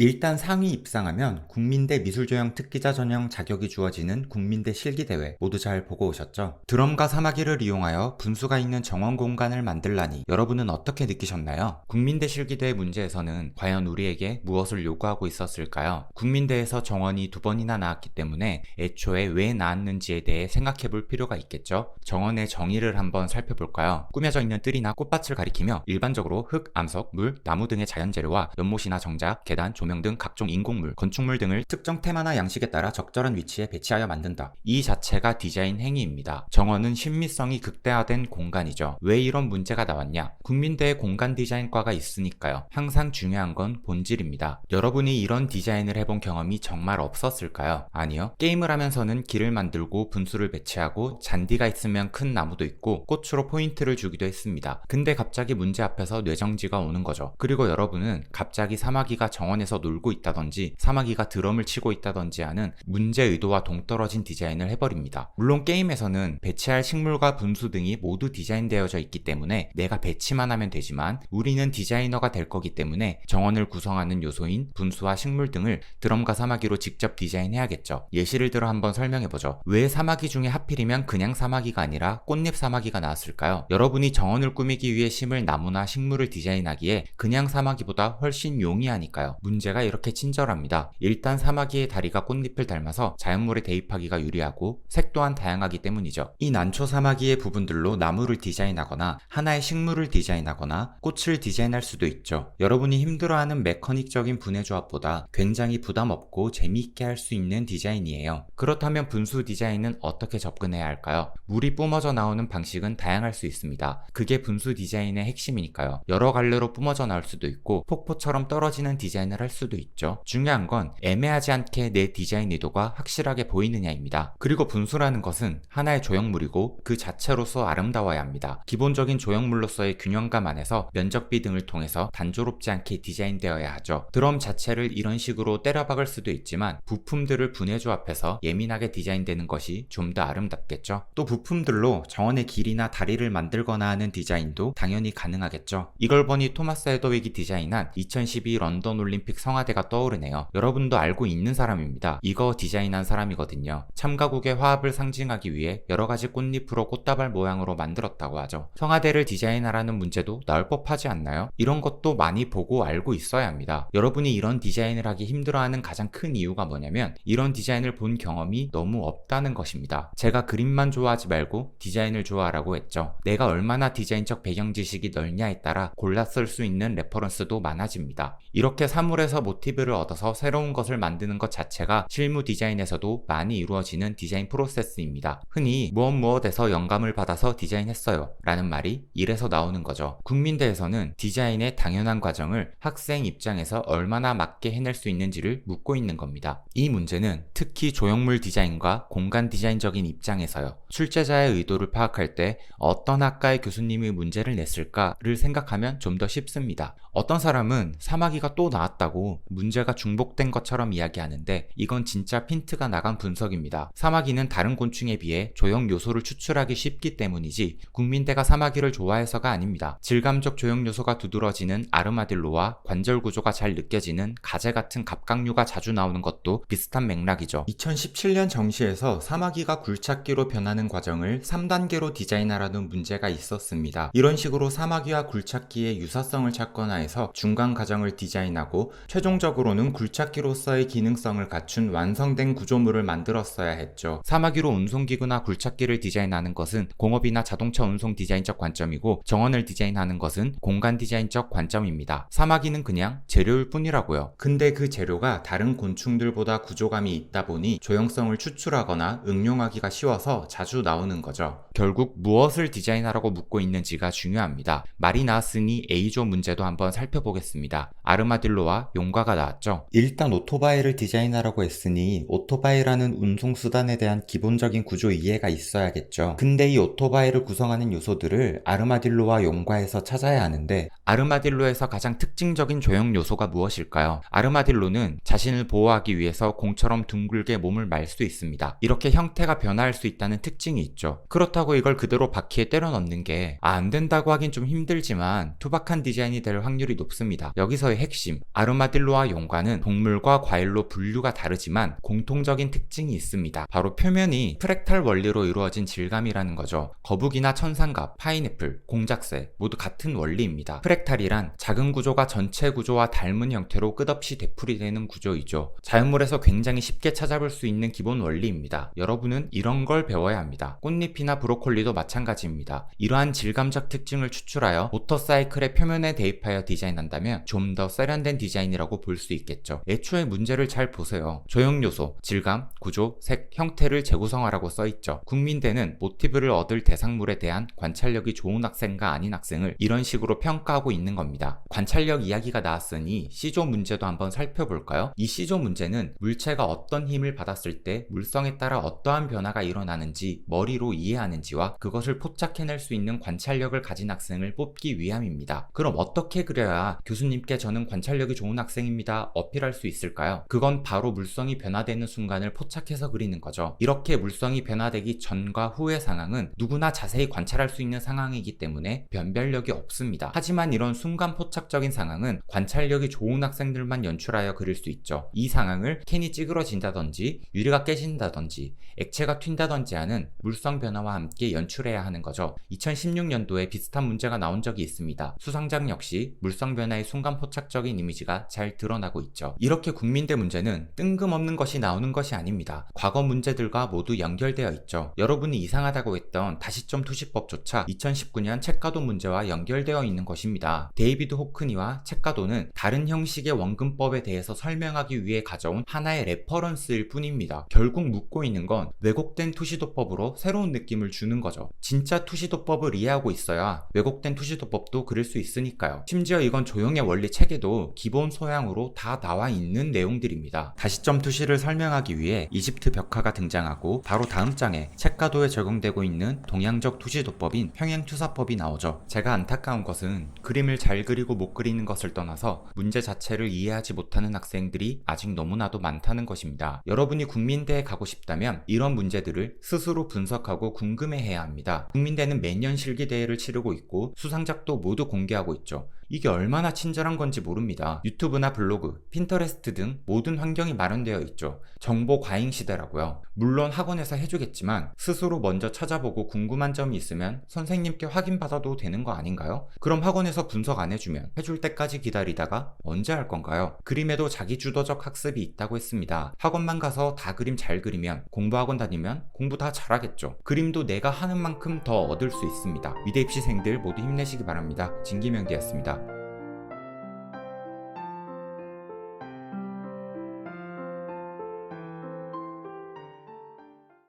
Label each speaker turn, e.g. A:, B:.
A: 일단 상위 입상하면 국민대 미술조형 특기자 전형 자격이 주어지는 국민대 실기대회 모두 잘 보고 오셨죠? 드럼과 사마귀를 이용하여 분수가 있는 정원 공간을 만들라니 여러분은 어떻게 느끼셨나요? 국민대 실기대회 문제에서는 과연 우리에게 무엇을 요구하고 있었을까요? 국민대에서 정원이 두 번이나 나왔기 때문에 애초에 왜 나왔는지에 대해 생각해 볼 필요가 있겠죠? 정원의 정의를 한번 살펴볼까요? 꾸며져 있는 뜰이나 꽃밭을 가리키며 일반적으로 흙, 암석, 물, 나무 등의 자연재료와 연못이나 정자, 계단, 조명 등 각종 인공물, 건축물 등을 특정 테마나 양식에 따라 적절한 위치에 배치하여 만든다. 이 자체가 디자인 행위입니다. 정원은 신미성이 극대화된 공간이죠. 왜 이런 문제가 나왔냐? 국민대에 공간 디자인과가 있으니까요. 항상 중요한 건 본질입니다. 여러분이 이런 디자인을 해본 경험이 정말 없었을까요? 아니요. 게임을 하면서는 길을 만들고 분수를 배치하고 잔디가 있으면 큰 나무도 있고 꽃으로 포인트를 주기도 했습니다. 근데 갑자기 문제 앞에서 뇌정지가 오는 거죠. 그리고 여러분은 갑자기 사마귀가 정원에서 놀고 있다든지 사마귀가 드럼을 치고 있다든지 하는 문제 의도와 동떨어진 디자인을 해버립니다. 물론 게임에서는 배치할 식물과 분수 등이 모두 디자인되어져 있기 때문에 내가 배치만 하면 되지만 우리는 디자이너가 될 거기 때문에 정원을 구성하는 요소인 분수와 식물 등을 드럼과 사마귀로 직접 디자인해야겠죠. 예시를 들어 한번 설명해보죠. 왜 사마귀 중에 하필이면 그냥 사마귀가 아니라 꽃잎 사마귀가 나왔을까요? 여러분이 정원을 꾸미기 위해 심을 나무나 식물을 디자인하기에 그냥 사마귀보다 훨씬 용이하니까요. 문제 가 이렇게 친절합니다. 일단 사마귀의 다리가 꽃잎을 닮아서 자연물에 대입하기가 유리하고 색 또한 다양하기 때문이죠. 이 난초 사마귀의 부분들로 나무를 디자인하거나 하나의 식물을 디자인하거나 꽃을 디자인할 수도 있죠. 여러분이 힘들어하는 메커닉적인 분해 조합보다 굉장히 부담 없고 재미있게 할 수 있는 디자인이에요. 그렇다면 분수 디자인은 어떻게 접근해야 할까요? 물이 뿜어져 나오는 방식은 다양할 수 있습니다. 그게 분수 디자인의 핵심이니까요. 여러 갈래로 뿜어져 나올 수도 있고 폭포처럼 떨어지는 디자인을 할 수도 있죠. 중요한 건 애매하지 않게 내 디자인 의도가 확실하게 보이느냐입니다. 그리고 분수라는 것은 하나의 조형물이고 그 자체로서 아름다워야 합니다. 기본적인 조형물로서의 균형감 안에서 면적비 등을 통해서 단조롭지 않게 디자인되어야 하죠. 드럼 자체를 이런 식으로 때려박을 수도 있지만 부품들을 분해 조합해서 예민하게 디자인되는 것이 좀 더 아름답겠죠. 또 부품들로 정원의 길이나 다리를 만들거나 하는 디자인도 당연히 가능하겠죠. 이걸 보니 토마스 헤더윅이 디자인한 2012 런던 올림픽 성화대가 떠오르네요. 여러분도 알고 있는 사람입니다. 이거 디자인한 사람이거든요. 참가국의 화합을 상징하기 위해 여러 가지 꽃잎으로 꽃다발 모양으로 만들었다고 하죠. 성화대를 디자인하라는 문제도 나올 법하지 않나요? 이런 것도 많이 보고 알고 있어야 합니다. 여러분이 이런 디자인을 하기 힘들어하는 가장 큰 이유가 뭐냐면 이런 디자인을 본 경험이 너무 없다는 것입니다. 제가 그림만 좋아하지 말고 디자인을 좋아하라고 했죠. 내가 얼마나 디자인적 배경 지식이 넓냐에 따라 골라 쓸 수 있는 레퍼런스도 많아집니다. 이렇게 사물 에서 모티브를 얻어서 새로운 것을 만드는 것 자체가 실무 디자인에서도 많이 이루어지는 디자인 프로세스입니다. 흔히 무엇 무엇에서 영감을 받아서 디자인했어요 라는 말이 이래서 나오는 거죠. 국민대에서는 디자인의 당연한 과정을 학생 입장에서 얼마나 맞게 해낼 수 있는지를 묻고 있는 겁니다. 이 문제는 특히 조형물 디자인과 공간 디자인적인 입장에서요. 출제자의 의도를 파악할 때 어떤 학과의 교수님이 문제를 냈을까를 생각하면 좀 더 쉽습니다. 어떤 사람은 사마귀가 또 나왔다 고 문제가 중복된 것처럼 이야기하는데 이건 진짜 핀트가 나간 분석입니다. 사마귀는 다른 곤충에 비해 조형 요소를 추출하기 쉽기 때문이지 국민대가 사마귀를 좋아해서가 아닙니다. 질감적 조형 요소가 두드러지는 아르마딜로와 관절 구조가 잘 느껴지는 가재 같은 갑각류가 자주 나오는 것도 비슷한 맥락이죠. 2017년 정시에서 사마귀가 굴착기로 변하는 과정을 3단계로 디자인하라는 문제가 있었습니다. 이런 식으로 사마귀와 굴착기의 유사성을 찾거나 해서 중간 과정을 디자인하고 최종적으로는 굴착기로서의 기능성을 갖춘 완성된 구조물을 만들었어야 했죠. 사마귀로 운송기구나 굴착기를 디자인하는 것은 공업이나 자동차 운송 디자인적 관점이고 정원을 디자인하는 것은 공간 디자인적 관점입니다. 사마귀는 그냥 재료일 뿐이라고요. 근데 그 재료가 다른 곤충들보다 구조감이 있다 보니 조형성을 추출하거나 응용하기가 쉬워서 자주 나오는 거죠. 결국 무엇을 디자인하라고 묻고 있는지가 중요합니다. 말이 나왔으니 A조 문제도 한번 살펴보겠습니다. 아르마딜로와 용과가 나왔죠. 일단 오토바이를 디자인하라고 했으니 오토바이라는 운송수단에 대한 기본적인 구조 이해가 있어야겠죠. 근데 이 오토바이를 구성하는 요소들을 아르마딜로와 용과에서 찾아야 하는데 아르마딜로에서 가장 특징적인 조형 요소가 무엇일까요? 아르마딜로는 자신을 보호하기 위해서 공처럼 둥글게 몸을 말 수 있습니다. 이렇게 형태가 변화할 수 있다는 특징이 있죠. 그렇다고 이걸 그대로 바퀴에 때려 넣는 게 아, 안 된다고 하긴 좀 힘들지만 투박한 디자인이 될 확률이 확률이 높습니다. 여기서의 핵심, 아르마 딜로와 용과는 동물과 과일로 분류가 다르지만 공통적인 특징이 있습니다. 바로 표면이 프랙탈 원리로 이루어진 질감이라는 거죠. 거북이나 천상갑, 파인애플, 공작새 모두 같은 원리입니다. 프랙탈이란 작은 구조가 전체 구조와 닮은 형태로 끝없이 되풀이되는 구조이죠. 자연물에서 굉장히 쉽게 찾아볼 수 있는 기본 원리입니다. 여러분은 이런 걸 배워야 합니다. 꽃잎이나 브로콜리도 마찬가지입니다. 이러한 질감적 특징을 추출하여 모터사이클의 표면에 대입하여 디자인한다면 좀 더 세련된 디자인이 라고 볼 수 있겠죠. 애초에 문제를 잘 보세요. 조형 요소, 질감, 구조, 색, 형태를 재구성하라고 써 있죠. 국민대는 모티브를 얻을 대상물에 대한 관찰력이 좋은 학생과 아닌 학생을 이런 식으로 평가하고 있는 겁니다. 관찰력 이야기가 나왔으니 C조 문제도 한번 살펴볼까요? 이 C조 문제는 물체가 어떤 힘을 받았을 때 물성에 따라 어떠한 변화가 일어나는지 머리로 이해하는지와 그것을 포착해낼 수 있는 관찰력을 가진 학생을 뽑기 위함입니다. 그럼 어떻게 그려야 교수님께 저는 관찰력이 좋은 학생 입니다. 어필할 수 있을까요? 그건 바로 물성이 변화되는 순간을 포착해서 그리는 거죠. 이렇게 물성이 변화되기 전과 후의 상황은 누구나 자세히 관찰할 수 있는 상황이기 때문에 변별력이 없습니다. 하지만 이런 순간 포착적인 상황은 관찰력이 좋은 학생들만 연출하여 그릴 수 있죠. 이 상황을 캔이 찌그러진다든지 유리가 깨진다든지 액체가 튄다든지 하는 물성 변화와 함께 연출해야 하는 거죠. 2016년도에 비슷한 문제가 나온 적이 있습니다. 수상작 역시 물성 변화의 순간 포착적인 이미지가 잘 드러나고 있죠. 이렇게 국민대 문제는 뜬금없는 것이 나오는 것이 아닙니다. 과거 문제들과 모두 연결되어 있죠. 여러분이 이상하다고 했던 다시점 투시법조차 2019년 책가도 문제와 연결되어 있는 것입니다. 데이비드 호크니와 책가도는 다른 형식의 원근법에 대해서 설명하기 위해 가져온 하나의 레퍼런스일 뿐입니다. 결국 묻고 있는 건 왜곡된 투시도법으로 새로운 느낌을 주는 거죠. 진짜 투시도법을 이해하고 있어야 왜곡된 투시도법도 그릴 수 있으니까요. 심지어 이건 조용의 원리 책에도 기본 소양으로 다 나와 있는 내용들입니다. 다시점 투시를 설명하기 위해 이집트 벽화가 등장하고 바로 다음 장에 책가도에 적용되고 있는 동양적 투시도법인 평행투사법이 나오죠. 제가 안타까운 것은 그림을 잘 그리고 못 그리는 것을 떠나서 문제 자체를 이해하지 못하는 학생들이 아직 너무나도 많다는 것입니다. 여러분이 국민대에 가고 싶다면 이런 문제들을 스스로 분석하고 궁금해해야 합니다. 국민대는 매년 실기대회를 치르고 있고 수상작도 모두 공개하고 있죠. 이게 얼마나 친절한 건지 모릅니다. 유튜브나 블로그, 핀터레스트 등 모든 환경이 마련되어 있죠. 정보 과잉 시대라고요. 물론 학원에서 해주겠지만 스스로 먼저 찾아보고 궁금한 점이 있으면 선생님께 확인받아도 되는 거 아닌가요? 그럼 학원에서 분석 안 해주면 해줄 때까지 기다리다가 언제 할 건가요? 그림에도 자기주도적 학습이 있다고 했습니다. 학원만 가서 다 그림 잘 그리면 공부학원 다니면 공부 다 잘하겠죠. 그림도 내가 하는 만큼 더 얻을 수 있습니다. 미대 입시생들 모두 힘내시기 바랍니다. 진기명기였습니다.